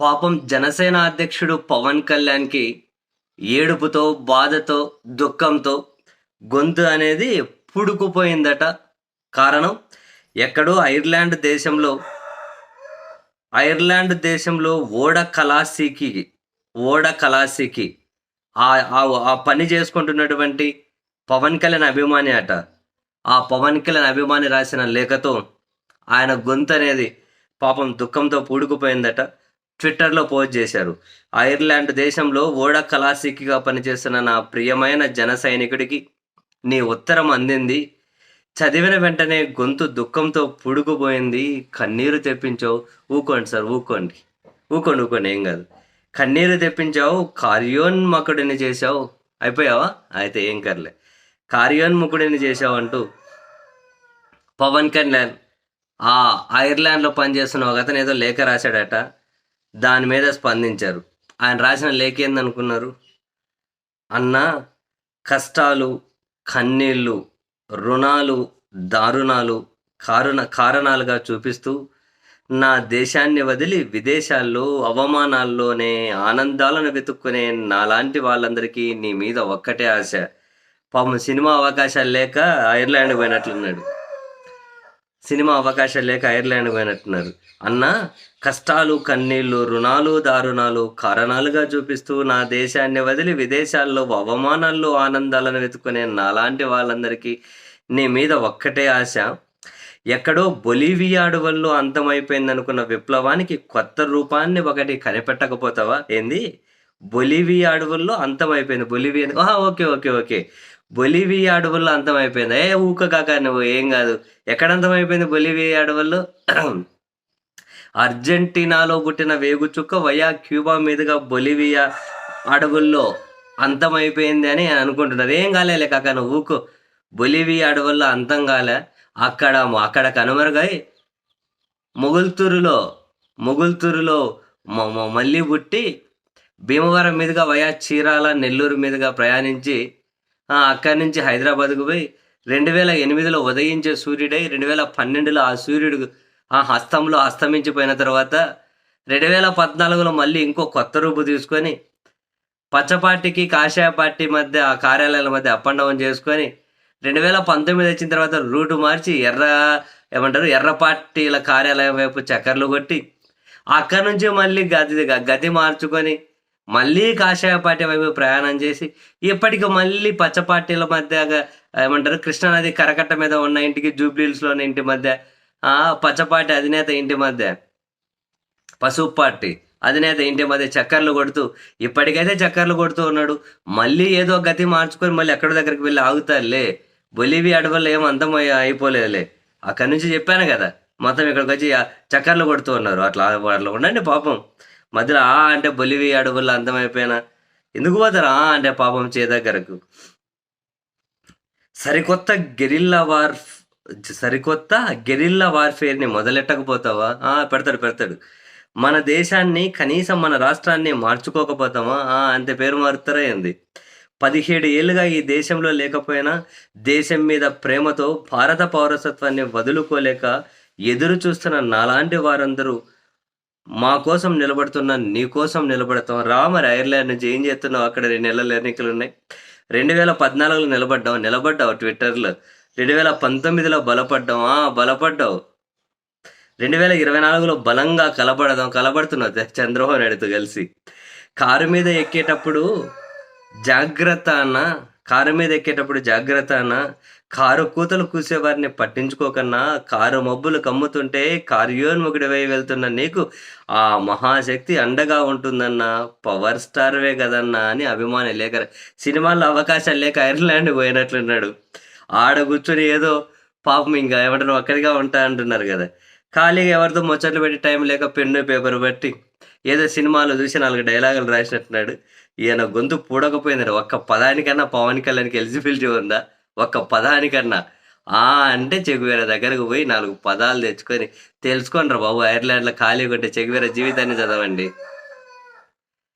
పాపం జనసేన అధ్యక్షుడు పవన్ కళ్యాణ్కి ఏడుపుతో బాధతో దుఃఖంతో గొంతు అనేది పుడుకుపోయిందట కారణం ఎక్కడో ఐర్లాండ్ దేశంలో ఐర్లాండ్ దేశంలో ఓడ కలాసీకి ఓడ కలాసీకి ఆ ఆ- ఆ పని చేసుకుంటున్నటువంటి పవన్ కళ్యాణ్ అభిమాని అట. ఆ పవన్ కళ్యాణ్ అభిమాని రాసిన లేఖతో ఆయన గొంతు అనేది పాపం దుఃఖంతో పూడుకుపోయిందట. ట్విట్టర్లో పోస్ట్ చేశారు. ఐర్లాండ్ దేశంలో ఓడ కలాసిక్గా పనిచేస్తున్న నా ప్రియమైన జన సైనికుడికి నీ ఉత్తరం అందింది. చదివిన వెంటనే గొంతు దుఃఖంతో పుడుకుపోయింది. కన్నీరు తెప్పించావు. ఊకోండి సార్ ఊకోండి. ఊకోండి ఊకోండి ఏం కాదు. కన్నీరు తెప్పించావు. కార్యోన్మకుడిని చేశావు. అయిపోయావా? అయితే ఏం కర్లే కార్యోన్ముఖుడిని చేశావు అంటూ పవన్ కళ్యాణ్ ఆ ఐర్లాండ్లో పనిచేస్తున్న ఒక అతను ఏదో లేఖ రాశాడట. దాని మీద స్పందించారు. ఆయన రాసిన లేఖ ఏందనుకున్నారు? అన్న కష్టాలు కన్నీళ్ళు రుణాలు దారుణాలు కారుణ కారణాలుగా చూపిస్తూ నా దేశాన్ని వదిలి విదేశాల్లో అవమానాల్లోనే ఆనందాలను వెతుక్కునే నాలాంటి వాళ్ళందరికీ నీ మీద ఒక్కటే ఆశ. పాపం సినిమా అవకాశాలు లేక ఐర్లాండ్ పోయినట్లున్నాడు. సినిమా అవకాశం లేక ఐర్లాండ్ పోయినట్టున్నారు. అన్న కష్టాలు కన్నీళ్ళు రుణాలు దారుణాలు కారణాలుగా చూపిస్తూ నా దేశాన్ని వదిలి విదేశాల్లో అవమానాల్లో ఆనందాలను వెతుకునే నాలాంటి వాళ్ళందరికీ నీ మీద ఒక్కటే ఆశ. ఎక్కడో బొలీవియా అడవుల్లో అంతమైపోయిందనుకున్న విప్లవానికి కొత్త రూపాన్ని ఒకటి కనిపెట్టకపోతావా? ఏంది? బొలీవియా అడవుల్లో అంతమైపోయింది. Bolivia okay okay okay. Bolivia అడవుల్లో అంతమైపోయింది? ఏ ఊక కాక నువ్వు ఏం కాదు. ఎక్కడ అంతమైపోయింది బొలివియా అడవుల్లో? అర్జెంటీనాలో పుట్టిన వేగుచుక్క వయా క్యూబా మీదుగా బొలివియా అడవుల్లో అంతమైపోయింది అని అనుకుంటున్నారు. ఏం కాలేలే కాక నువ్వు ఊకు. బొలివియా అడవుల్లో అంతం కాలే. అక్కడ అక్కడ కనుమరుగై మొగుల్తూరులో మొగుల్తూరులో మళ్ళీ పుట్టి భీమవరం మీదుగా వయా చీరాల నెల్లూరు మీదుగా ప్రయాణించి అక్కడి నుంచి హైదరాబాద్కు పోయి రెండు వేల ఎనిమిదిలో ఉదయించే సూర్యుడై రెండు వేల పన్నెండులో ఆ సూర్యుడు ఆ హస్తంలో అస్తమించిపోయిన తర్వాత రెండు వేల పద్నాలుగులో మళ్ళీ ఇంకో కొత్త రూపు తీసుకొని పచ్చపార్టీకి కాషాయ పార్టీ మధ్య ఆ కార్యాలయాల మధ్య అప్ అండ్ డౌన్ చేసుకొని రెండు వేల పంతొమ్మిది వచ్చిన తర్వాత రూటు మార్చి ఎర్ర ఏమంటారు ఎర్ర పార్టీల కార్యాలయం వైపు చక్కర్లు కొట్టి అక్కడి నుంచి మళ్ళీ గది గది మార్చుకొని మళ్ళీ కాషాయ పార్టీ వైపు ప్రయాణం చేసి ఇప్పటికి మళ్ళీ పచ్చ పార్టీల మధ్య ఏమంటారు కృష్ణానది కరకట్ట మీద ఉన్న ఇంటికి జూబ్లీహిల్స్లోని ఇంటి మధ్య ఆ పచ్చ పార్టీ అధినేత ఇంటి మధ్య పసుపు పార్టీ అధినేత ఇంటి మధ్య చక్కర్లు కొడుతూ ఇప్పటికైతే చక్కర్లు కొడుతూ ఉన్నాడు. మళ్ళీ ఏదో గతి మార్చుకొని మళ్ళీ ఎక్కడి దగ్గరికి వెళ్ళి ఆగుతారులే. బొలివి అడవుల్లో ఏం అంతం అయ్యి- అయిపోలేదులే. అక్కడి నుంచి చెప్పాను కదా మొత్తం ఇక్కడికి వచ్చి చక్కర్లు కొడుతూ ఉన్నారు. అట్లా అట్లా ఉండండి పాపం. మధ్యలో ఆ అంటే బొలివి అడవుల్లో అందమైపోయినా? ఎందుకు పోతారు? ఆ అంటే పాపం చే దగ్గరకు సరికొత్త గెరిల్లా వార్ సరికొత్త గెరిల్లా వార్ఫేర్ని మొదలెట్టకపోతావా? ఆ పెడతాడు పెడతాడు. మన దేశాన్ని కనీసం మన రాష్ట్రాన్ని మార్చుకోకపోతామా? ఆ అంతే పేరు మారుతారా ఏంది పదిహేడు ఏళ్ళుగా ఈ దేశంలో లేకపోయినా దేశం మీద ప్రేమతో భారత పౌరసత్వాన్ని వదులుకోలేక ఎదురు చూస్తున్న నాలాంటి వారందరూ మా కోసం నిలబడుతున్న నీ కోసం నిలబడతాం రా మరి ఐర్లాండ్ నుంచి ఏం చేస్తున్నావు? అక్కడ రెండు నెలల ఎన్నికలు ఉన్నాయి. రెండు వేల పద్నాలుగులో నిలబడ్డావు. నిలబడ్డావు ట్విట్టర్లో. రెండు వేల పంతొమ్మిదిలో బలపడ్డావు. ఆ బలపడ్డావు. రెండు వేల ఇరవై నాలుగులో బలంగా కలబడదాం. కలబడుతున్నావు చంద్రబాబు నాయుడుతో కలిసి. కారు మీద ఎక్కేటప్పుడు జాగ్రత్త అన్న కారు మీద ఎక్కేటప్పుడు జాగ్రత్త అన్న. కారు కూతలు కూసేవారిని పట్టించుకోకన్నా కారు మబ్బులు కమ్ముతుంటే కార్యోన్ముఖుడివై వెళ్తున్న నీకు ఆ మహాశక్తి అండగా ఉంటుందన్న. పవర్ స్టార్వే కదన్నా అని అభిమాని లేక సినిమాల్లో అవకాశాలు లేక ఐర్లాండ్ పోయినట్లున్నాడు. ఆడ కూర్చొని ఏదో పాపం ఇంకా ఏమంటారు ఒక్కడిగా ఉంటా అంటున్నారు కదా. ఖాళీగా ఎవరితో ముచ్చట్లు పెట్టి టైం లేక పెన్ను పేపర్ బట్టి ఏదో సినిమాలో చూసి నాలుగు డైలాగులు రాసినట్టున్నాడు. ఈయన గొంతు పూడకపోయింది ఒక్క పదానికన్నా పవన్ కళ్యాణ్కి ఎలిజిబిలిటీ ఉందా? ఒక్క పదానికన్నా. ఆ అంటే చెగువేర దగ్గరకు పోయి నాలుగు పదాలు తెచ్చుకొని తెలుసుకోండి రా బాబు ఐర్లాండ్లో ఖాళీగా ఉంటే చెగువేర జీవితాన్ని చదవండి.